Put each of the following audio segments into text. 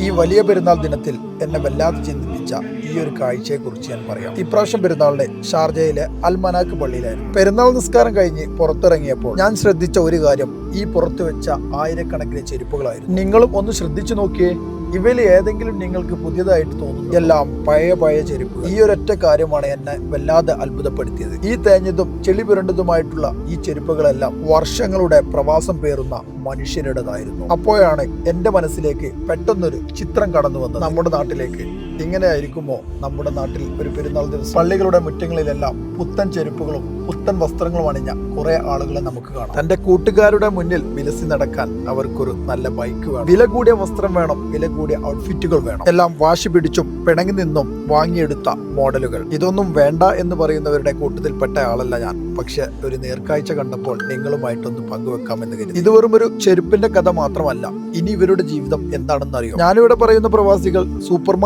ഈ വലിയ പെരുന്നാൾ ദിനത്തിൽ എന്നെ വല്ലാതെ ചിന്തിപ്പിച്ച ഈ ഒരു കാഴ്ചയെക്കുറിച്ച് ഞാൻ പറയാം. ഇപ്രാവശ്യം പെരുന്നാളിന്റെ ഷാർജയിലെ അൽമനാക്ക് പള്ളിയിലായിരുന്നു. പെരുന്നാൾ നിസ്കാരം കഴിഞ്ഞ് പുറത്തിറങ്ങിയപ്പോൾ ഞാൻ ശ്രദ്ധിച്ച ഒരു കാര്യം ഈ പുറത്തു വെച്ച ആയിരക്കണക്കിന് ചെരുപ്പുകളായിരുന്നു. നിങ്ങളും ഒന്ന് ശ്രദ്ധിച്ചു നോക്കിയേ ഇവയിൽ ഏതെങ്കിലും നിങ്ങൾക്ക് പുതിയതായിട്ട് തോന്നുന്നു. എല്ലാം പഴയ പഴയ ചെരുപ്പ് ഈ ഒരൊറ്റ കാര്യമാണ് എന്നെ വല്ലാതെ അത്ഭുതപ്പെടുത്തിയത്. ഈ തേഞ്ഞതും ചെളി പുരണ്ടതുമായിട്ടുള്ള ഈ ചെരുപ്പുകളെല്ലാം വർഷങ്ങളുടെ പ്രവാസം പേറുന്ന മനുഷ്യരുടേതായിരുന്നു. അപ്പോഴാണ് എന്റെ മനസ്സിലേക്ക് പെട്ടെന്നൊരു ചിത്രം കടന്നു വന്നത്. നമ്മുടെ നാട്ടിലേക്ക് ഇങ്ങനെ ആയിരിക്കുമോ നമ്മുടെ നാട്ടിൽ ഒരു പെരുന്നാൾ ദിവസം? പള്ളികളുടെ മുറ്റങ്ങളിലെല്ലാം പുത്തൻ ചെരുപ്പുകളും പുത്തൻ വസ്ത്രങ്ങളും അണിഞ്ഞ കുറെ ആളുകളെ നമുക്ക് കാണാം. തന്റെ കൂട്ടുകാരുടെ മുന്നിൽ വിലസി നടക്കാൻ അവർക്കൊരു നല്ല ബൈക്ക് വേണം. വില കൂടിയ വസ്ത്രം വേണം വില കൂടിയ ഔട്ട്ഫിറ്റുകൾ വേണം. എല്ലാം വാശി പിടിച്ചും പിണങ്ങി നിന്നും വാങ്ങിയെടുത്ത മോഡലുകൾ. ഇതൊന്നും വേണ്ട എന്ന് പറയുന്നവരുടെ കൂട്ടത്തിൽപ്പെട്ട ആളല്ല ഞാൻ. പക്ഷെ ഒരു നേർക്കാഴ്ച കണ്ടപ്പോൾ നിങ്ങളുമായിട്ടൊന്ന് പങ്കുവെക്കാമെന്ന് കരുതി. ഇത് വെറും ഒരു ചെരുപ്പിന്റെ കഥ മാത്രമല്ല. ഇനി ഇവരുടെ ജീവിതം എന്താണെന്ന് അറിയാം ഞാനിവിടെ പറയുന്ന പ്രവാസികൾ സൂപ്പർ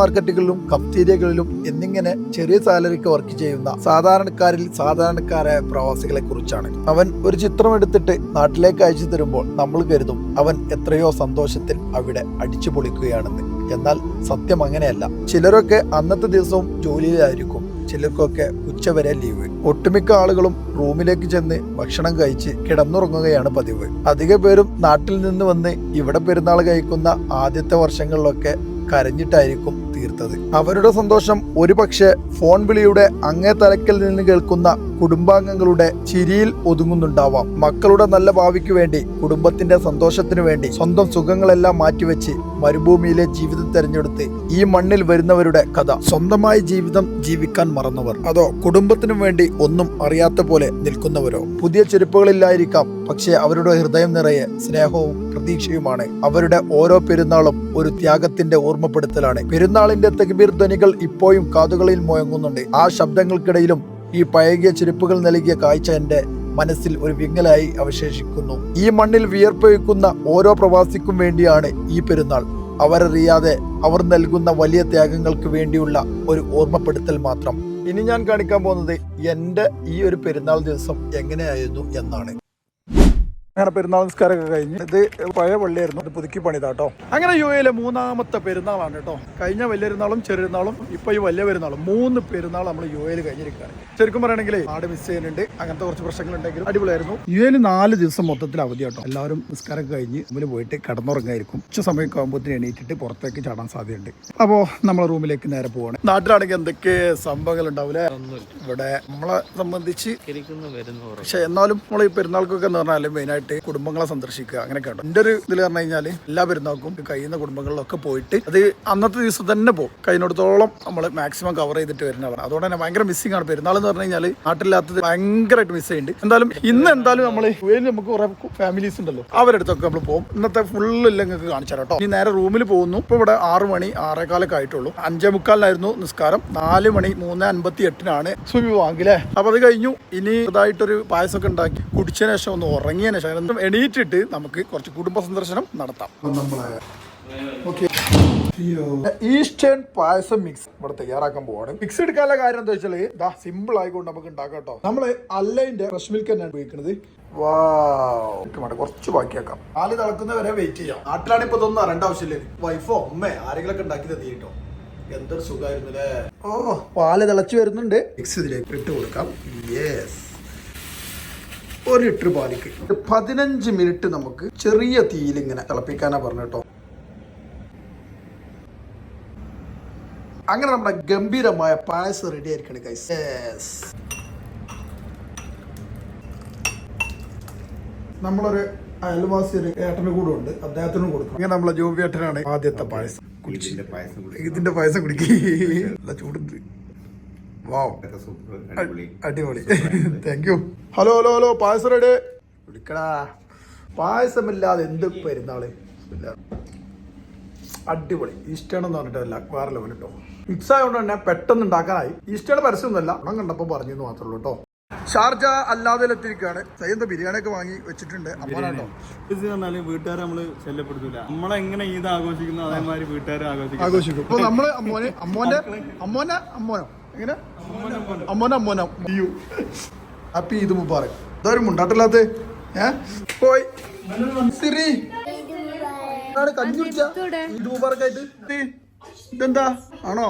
മാർക്കറ്റുകളിലും കഫ്റ്റീരിയകളിലും എന്നിങ്ങനെ ചെറിയ സാലറിക്ക് വർക്ക് ചെയ്യുന്ന സാധാരണക്കാരിൽ സാധാരണക്കാരായ പ്രവാസികളെ കുറിച്ചാണ്. അവൻ ഒരു ചിത്രം എടുത്തിട്ട് നാട്ടിലേക്ക് അയച്ചു തരുമ്പോൾ നമ്മൾ കരുതും അവൻ എത്രയോ സന്തോഷത്തിൽ അവിടെ അടിച്ചു പൊളിക്കുകയാണെന്ന്. എന്നാൽ സത്യം അങ്ങനെയല്ല. ചിലരൊക്കെ അന്നത്തെ ദിവസവും ജോലിയിലായിരിക്കും. ചിലർക്കൊക്കെ ഉച്ചവരെ ലീവ്. ഒട്ടുമിക്ക ആളുകളും റൂമിലേക്ക് ചെന്ന് ഭക്ഷണം കഴിച്ച് കിടന്നുറങ്ങുകയാണ് പതിവ്. അധിക പേരും നാട്ടിൽ നിന്ന് വന്ന് ഇവിടെ പെരുന്നാൾ കഴിക്കുന്ന ആദ്യത്തെ വർഷങ്ങളിലൊക്കെ കരഞ്ഞിട്ടായിരിക്കും തീർത്തത്. അവരുടെ സന്തോഷം ഒരുപക്ഷെ ഫോൺ വിളിയുടെ അങ്ങേ തലക്കൽ നിന്ന് കേൾക്കുന്ന കുടുംബാംഗങ്ങളുടെ ചിരിയിൽ ഒതുങ്ങുന്നുണ്ടാവാം. മക്കളുടെ നല്ല ഭാവിക്ക് വേണ്ടി കുടുംബത്തിന്റെ സന്തോഷത്തിനു വേണ്ടി സ്വന്തം സുഖങ്ങളെല്ലാം മാറ്റിവെച്ച് മരുഭൂമിയിലെ ജീവിതം തെരഞ്ഞെടുത്ത് ഈ മണ്ണിൽ വരുന്നവരുടെ കഥ സ്വന്തമായി ജീവിതം ജീവിക്കാൻ മറന്നവർ. അതോ കുടുംബത്തിനു വേണ്ടി ഒന്നും അറിയാത്ത പോലെ നിൽക്കുന്നവരോ? പുതിയ ചെരുപ്പുകളില്ലായിരിക്കാം പക്ഷേ അവരുടെ ഹൃദയം നിറയെ സ്നേഹവും പ്രതീക്ഷയുമാണ്. അവരുടെ ഓരോ പെരുന്നാളും ഒരു ത്യാഗത്തിന്റെ ഓർമ്മപ്പെടുത്തലാണ്. പെരുന്നാളിന്റെ തെക്കുബീർ ധ്വനികൾ ഇപ്പോഴും കാതുകളിൽ മുഴങ്ങുന്നുണ്ട്. ആ ശബ്ദങ്ങൾക്കിടയിലും ഈ പഴകിയ ചെരുപ്പുകൾ നൽകിയ കാഴ്ച എന്റെ മനസ്സിൽ ഒരു വിങ്ങലായി അവശേഷിക്കുന്നു. ഈ മണ്ണിൽ വിയർപ്പൊഴുക്കുന്ന ഓരോ പ്രവാസിക്കും വേണ്ടിയാണ് ഈ പെരുന്നാൾ. അവരറിയാതെ അവർ നൽകുന്ന വലിയ ത്യാഗങ്ങൾക്ക് വേണ്ടിയുള്ള ഒരു ഓർമ്മപ്പെടുത്തൽ മാത്രം. ഇനി ഞാൻ കാണിക്കാൻ പോകുന്നത് എന്റെ ഈ ഒരു പെരുന്നാൾ ദിവസം എങ്ങനെയായിരുന്നു എന്നാണ്. അങ്ങനെ പെരുന്നാൾ നിസ്കാരമൊക്കെ കഴിഞ്ഞ് ഇത് പഴയ പള്ളിയായിരുന്നു. ഇത് പുതുക്കി പണിതാ കേട്ടോ അങ്ങനെ യു എയിലെ മൂന്നാമത്തെ പെരുന്നാളാണ് കേട്ടോ. കഴിഞ്ഞ വലിയ പെരുന്നാളും ചെറുനാളും ഇപ്പൊ ഈ വലിയ പെരുന്നാളും മൂന്ന് പെരുന്നാൾ നമ്മൾ യു എയിൽ കഴിഞ്ഞിരിക്കുകയാണ്. ശരിക്കും പറയുകയാണെങ്കിൽ ആട് മിസ് ചെയ്യുന്നുണ്ട്. അങ്ങനത്തെ കുറച്ച് പ്രശ്നങ്ങൾ ഉണ്ടെങ്കിലും അടിപൊളിയായിരുന്നു. യു എയിൽ നാല് ദിവസം മൊത്തത്തിൽ അവധി കേട്ടോ. എല്ലാവരും നിസ്കാരമൊക്കെ കഴിഞ്ഞ് മുമ്പിൽ പോയിട്ട് കിടന്നുറങ്ങായിരിക്കും. ഉച്ച സമയം ആകുമ്പോഴത്തേന് എണീറ്റിട്ട് പുറത്തേക്ക് ചാടാൻ സാധ്യതയുണ്ട്. അപ്പോൾ നമ്മളെ റൂമിലേക്ക് നേരെ പോവാണ്. നാട്ടിലാണെങ്കിൽ എന്തൊക്കെ സംഭവങ്ങൾ ഉണ്ടാവില്ലേ ഇവിടെ നമ്മളെ സംബന്ധിച്ച് പക്ഷെ എന്നാലും നമ്മൾ ഈ പെരുന്നാൾക്കൊക്കെ എന്ന് പറഞ്ഞാലും മെയിനായിട്ട് കുടുംബങ്ങളെ സന്ദർശിക്കുക അങ്ങനെയൊക്കെ ഉണ്ട്? എന്റെ ഒരു ഇതിൽ പറഞ്ഞു കഴിഞ്ഞാൽ എല്ലാ പെരുന്നാൾക്കും കഴിയുന്ന കുടുംബങ്ങളിലൊക്കെ പോയിട്ട് അത് അന്നത്തെ ദിവസം തന്നെ പോകും. കഴിഞ്ഞിടത്തോളം നമ്മൾ മാക്സിമം കവർ ചെയ്തിട്ട് വരുന്നതാണ് അതുകൊണ്ട് തന്നെ ഭയങ്കര മിസ്സിംഗ് ആണ്. പെരുന്നാൾ എന്ന് പറഞ്ഞു കഴിഞ്ഞാൽ നാട്ടിലാത്തത് ഭയങ്കരമായിട്ട് മിസ് ചെയ്യുന്നുണ്ട്. എന്തായാലും ഇന്ന് എന്തായാലും നമ്മൾ വേറെ നമുക്ക് കുറെ ഫാമിലീസ് ഉണ്ടല്ലോ. അവരുടെ അടുത്തൊക്കെ നമ്മൾ പോകും. ഇന്നത്തെ ഫുള്ള് ഇല്ല നിങ്ങൾക്ക് കാണിച്ചു കേട്ടോ. ഇനി നേരെ റൂമിൽ പോകുന്നു. ഇപ്പോൾ ഇവിടെ ആറ് മണി ആറേകാലൊക്കെ ആയിട്ടുള്ളൂ. അഞ്ചേ മുക്കാലിനായിരുന്നു നിസ്കാരം. നാല് മണി മൂന്ന് അൻപത്തി എട്ടിനാണ് സുബി വാങ്ങില്ലേ അപ്പൊ അത് കഴിഞ്ഞു. ഇനി ഇതായിട്ടൊരു പായസമൊക്കെ ഉണ്ടാക്കി കുടിച്ചതിന് ശേഷം ഒന്ന് ഉറങ്ങിയതിന് ശേഷം ഒന്ന് എണീറ്റിട്ട് നമുക്ക് കുറച്ച് കുടുംബ സന്ദർശനം നടത്താം. ഈസ്റ്റേൺ പായസം മിക്സ് ഇവിടെ തയ്യാറാക്കാൻ പോവാണ്. മിക്സ് എടുക്കാനുള്ള കാര്യം എന്താ വെച്ചാൽ ഇതാ സിമ്പിൾ ആയിക്കൊണ്ട് നമുക്ക് ഉണ്ടാക്കാം കേട്ടോ. നമ്മൾ അല്ലൈന്റെ ഫ്രഷ് മിൽക്ക് തന്നെയാണ് ഉപയോഗിക്കുന്നത്. വാവ് കുറച്ച് ബാക്കിയാക്കാം. പാൽ തിളക്കുന്നവരെ വെയിറ്റ് ചെയ്യാം. നാട്ടിലാണ് ഇപ്പൊ ഇതൊന്നും അറിയേണ്ട ആവശ്യമില്ല. വൈഫോ അമ്മേ ആരെങ്കിലും ഒക്കെ ഉണ്ടാക്കി കേട്ടോ. എന്തൊരു സുഖമായിരുന്നു ഓ പാൽ തിളച്ചു വരുന്നുണ്ട്. മിക്സ് ഇതിലേക്ക് ഇട്ട് കൊടുക്കാം. യെസ് ഒരു ലിറ്റർ പാലിക്ക്. പതിനഞ്ച് മിനിറ്റ് നമുക്ക് ചെറിയ തീയിൽ ഇങ്ങനെ തിളപ്പിക്കാനാ പറഞ്ഞു അങ്ങനെ നമ്മുടെ ഗംഭീരമായ പായസം റെഡി ആയിരിക്കണം ഗൈസ് നമ്മളൊരു അയൽവാസി ഒരു ഏട്ടന് കൂടെ ഉണ്ട്. അദ്ദേഹത്തിനും കൊടുക്കും ഇങ്ങനെ നമ്മളെ ജോബി ഏട്ടനാണ് ആദ്യത്തെ പായസം. കുടിച്ചിന്റെ പായസം. ഇതിന്റെ പായസം കുടിക്കുക ചൂടുണ്ട്. അടിപൊളി. അടിപൊളി. Thank you hello hello hello payasam ready വിളിക്കടാ. പായസമില്ലാതെ എന്ത് പെരുന്നാൾ? അടിപൊളി. ഈസ്റ്റേൺ എന്ന് പറഞ്ഞിട്ടല്ല വേറെ ലെവൽ കേട്ടോ മിക്സ് ആയതുകൊണ്ട് തന്നെ പെട്ടെന്ന് ഉണ്ടാക്കാനായി. ഈസ്റ്റേൺ പരസ്യമൊന്നുമല്ല ഗുണം കണ്ടപ്പോൾ പറഞ്ഞു എന്ന് മാത്രമേ ഉള്ളൂ കേട്ടോ ഷാർജ അല്ലാതെ എത്തിയിരിക്കുകയാണ് സൈന്ത ബിരിയാണി ഒക്കെ വാങ്ങി വെച്ചിട്ടുണ്ട്. ഇത് പറഞ്ഞാൽ വീട്ടുകാരെ നമ്മൾ ശല്യപ്പെടുത്തില്ല നമ്മളെങ്ങനെ ഈദ് ആഘോഷിക്കുന്നു അതേമാതിരി വീട്ടുകാരെ ആഘോഷിക്കും. ആഘോഷിക്കും. ഇപ്പൊ നമ്മൾ അമ്മോനെ അമ്മോന്റെ അമ്മോനെ അമ്മോനോ? എങ്ങനെ? അമ്മോന അമ്മോന. അയ്യോ. ഹാപ്പി ഈദ് മുബാറക്. ഇതാരും മുണ്ടാട്ടില്ലാത്ത? ഏ? പോയി. സിറി. കഞ്ഞി കുടിച്ചാ? ഈ മുബാറക്കായിട്ട്. ഇതെന്താ? ആണോ?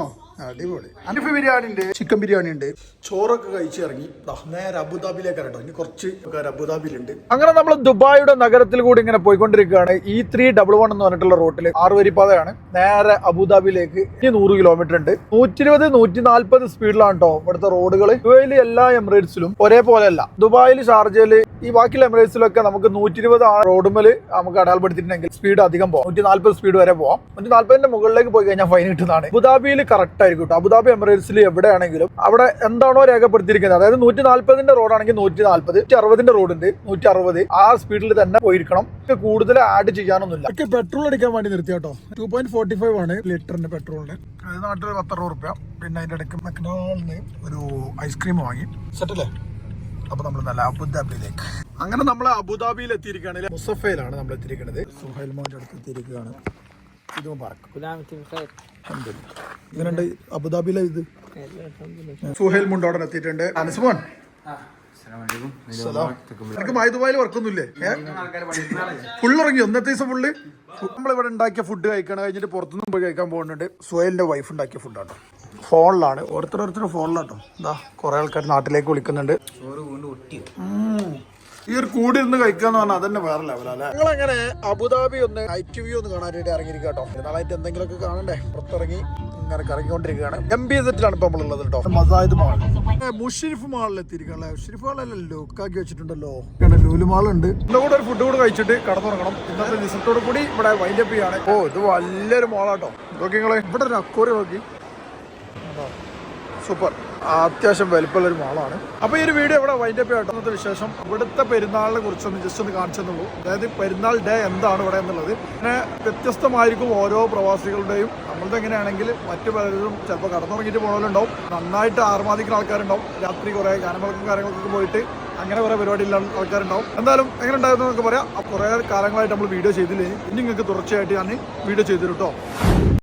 അടിപൊളി. അനിഫ് ബിരിയാണി ഉണ്ട് ചിക്കൻ ബിരിയാണി ഉണ്ട് ചോറൊക്കെ കഴിച്ച് ഇറങ്ങി ദാ നേരെ അബുദാബിയിലേക്ക് കേട്ടോ ഇനി കുറച്ച് അബുദാബിയിലുണ്ട്. അങ്ങനെ നമ്മൾ ദുബായിയുടെ നഗരത്തിൽ കൂടി ഇങ്ങനെ പോയിക്കൊണ്ടിരിക്കുകയാണ്. ഈ ത്രീ ഡബിൾ വൺ എന്ന് പറഞ്ഞിട്ടുള്ള റോട്ടിൽ ആറ് വരിപ്പാതയാണ് നേരെ അബുദാബിയിലേക്ക് ഇനി നൂറ് കിലോമീറ്റർ ഉണ്ട്. നൂറ്റി ഇരുപത് നൂറ്റി നാല്പത് സ്പീഡിലാണ് കേട്ടോ ഇവിടുത്തെ റോഡുകൾ ദുബായിൽ എല്ലാ എമിറേറ്റ്സിലും ഒരേപോലെ അല്ല ദുബായിൽ ഷാർജയിൽ ഈ ബാക്കിയുള്ള എമിറേറ്റ്സിലൊക്കെ നമുക്ക് നൂറ്റി ഇരുപത് റോഡുമേൽ നമുക്ക് അടയാളപ്പെടുത്തിയിട്ടുണ്ടെങ്കിൽ സ്പീഡ് അധികം പോകാം നൂറ്റി നാല്പത് സ്പീഡ് വരെ പോകാം നൂറ്റി നാല്പതിന്റെ മുകളിലേക്ക് പോയി കഴിഞ്ഞാൽ ഫൈൻ കിട്ടുന്നതാണ്. അബുദാബിയിൽ കറക്റ്റ് ആയിരിക്കും കേട്ടോ. അബുദാബി എമിറേറ്റ്സിൽ എവിടെയാണെങ്കിലും അവിടെ എന്താണോ രേഖപ്പെടുത്തിയിരിക്കുന്നത്. അതായത് നൂറ്റി നാല്പതിന്റെ റോഡാണെങ്കിൽ നൂറ്റി നാല്പത് നൂറ്റി അറുപതിന്റെ റോഡുണ്ട് നൂറ്റി അറുപത് ആ സ്പീഡിൽ തന്നെ പോയിരിക്കണം. കൂടുതൽ ആഡ് ചെയ്യാനൊന്നുമില്ല. ഒക്കെ പെട്രോൾ അടിക്കാൻ വേണ്ടി നിർത്തി കേട്ടോ. ടു പോയിന്റ് ഫോർട്ടി ഫൈവ് ആണ് ലിറ്ററിന്റെ പെട്രോളിന് അതായത് നാട്ടിൽ പത്തറുപത് റുപ്യ. പിന്നെ അതിന്റെ ഇടയ്ക്ക് മക്ഡോളിന് ഒരു ഐസ്ക്രീം വാങ്ങി. സെറ്റല്ലേ അപ്പൊ നമ്മൾ നല്ല അബുദാബിയിലേക്ക്. അങ്ങനെ നമ്മൾ അബുദാബിയിൽ എത്തിയിരിക്കുകയാണ് മുസഫയിലാണ് നമ്മൾ എത്തിയിരിക്കുന്നത്. സുഹൈൽ മോന്റെ അടുത്ത് എത്തിയിരിക്കുകയാണ്. ഇതും പറക്കും ഇങ്ങനെയുണ്ട് അബുദാബിയിലെ ഇത്. സുഹേൽ മുണ്ടോടൻ എത്തിയിട്ടുണ്ട്. അനസുമോൻ. എനിക്ക് മൈദുബായിൽ വർക്കൊന്നുമില്ലേ? ഫുള്ള് ഇറങ്ങി ഒന്നത്തെ ദിവസം ഫുള്ള് നമ്മളിവിടെ ഉണ്ടാക്കിയ ഫുഡ് കഴിക്കണം കഴിഞ്ഞിട്ട് പുറത്തുനിന്നും പോയി കഴിക്കാൻ പോകുന്നുണ്ട്. സുഹൈലിന്റെ വൈഫ് ഉണ്ടാക്കിയ ഫുഡാട്ടോ ഫോണിലാണ്. ഓരോരുത്തരോരുത്തരും ഫോണിലാട്ടോ. എന്താ കുറെ ആൾക്കാർ നാട്ടിലേക്ക് വിളിക്കുന്നുണ്ട്. ഈ ഒരു കൂടി ഇരുന്ന് കഴിക്കാന്ന് പറഞ്ഞാൽ അതന്നെ വേറെ ലെവലല്ലേ നിങ്ങൾ എങ്ങനെ അബുദാബി ഒന്ന് നൈറ്റ് വ്യൂ ഒന്ന് കാണാനായിട്ട് ഇറങ്ങിയിരിക്കുക കേട്ടോ നാളായിട്ട് എന്തെങ്കിലുമൊക്കെ കാണണ്ടേ? പുറത്തിറങ്ങി ഇങ്ങനെ കറങ്ങിക്കൊണ്ടിരിക്കുകയാണ്. എം ബി സെറ്റിലാണ് ഇപ്പൊ നമ്മളുള്ളത് കേട്ടോ മസാദ് മാൾ മുഷരിഫ് മാളിൽ എത്തിയിരിക്കുകയല്ലേ മുഷരിഫ് മാളല്ലേ ലുക്കാക്കി വെച്ചിട്ടുണ്ടല്ലോ. ലൂലു മാൾ ഉണ്ട്. ഇന്ന് കൂടെ ഒരു ഫുഡ് കൂടെ കഴിച്ചിട്ട് കടന്നുറങ്ങണം. ഇന്നത്തെ ദിവസത്തോടു കൂടി ഇവിടെ വൈൻഡപ്പ് ചെയ്യാണ്. ഓ ഇത് വലിയൊരു മാളാട്ടോ നിങ്ങളെ ഇവിടെ ഒരു അക്കോറി നോക്കി. സൂപ്പർ. അത്യാവശ്യം വലിപ്പമുള്ള ഒരു മാളാണ്. അപ്പോൾ ഈ ഒരു വീഡിയോ ഇവിടെ വൈൻഡപ്പ് ചെയ്യട്ടോ വിശേഷം. ഇവിടുത്തെ പെരുന്നാളിനെ കുറിച്ചൊന്ന് ജസ്റ്റ് ഒന്ന് കാണിച്ചെന്നുള്ളൂ. അതായത് പെരുന്നാൾ ഡേ എന്താണ് ഇവിടെ എന്നുള്ളത്. പിന്നെ വ്യത്യസ്തമായിരിക്കും ഓരോ പ്രവാസികളുടെയും. നമ്മളത് എങ്ങനെയാണെങ്കിൽ മറ്റു പലരും ചിലപ്പോൾ കടന്നുറങ്ങിയിട്ട് പോകുന്നവരുണ്ടാവും നന്നായിട്ട് ആർമാദിക്കുന്ന ആൾക്കാരുണ്ടാവും. രാത്രി കുറേ ഗാനങ്ങൾക്കും കാര്യങ്ങൾക്കൊക്കെ പോയിട്ട് അങ്ങനെ കുറേ പരിപാടിയിലുള്ള ആൾക്കാരുണ്ടാവും. എന്തായാലും എങ്ങനെ ഉണ്ടായിരുന്നു എന്നൊക്കെ പറയാം. കുറേ കാലങ്ങളായിട്ട് നമ്മൾ വീഡിയോ ചെയ്തില്ലേ? ഇനി നിങ്ങൾക്ക് തുടർച്ചയായിട്ട് ഞാൻ വീഡിയോ ചെയ്തു കേട്ടോ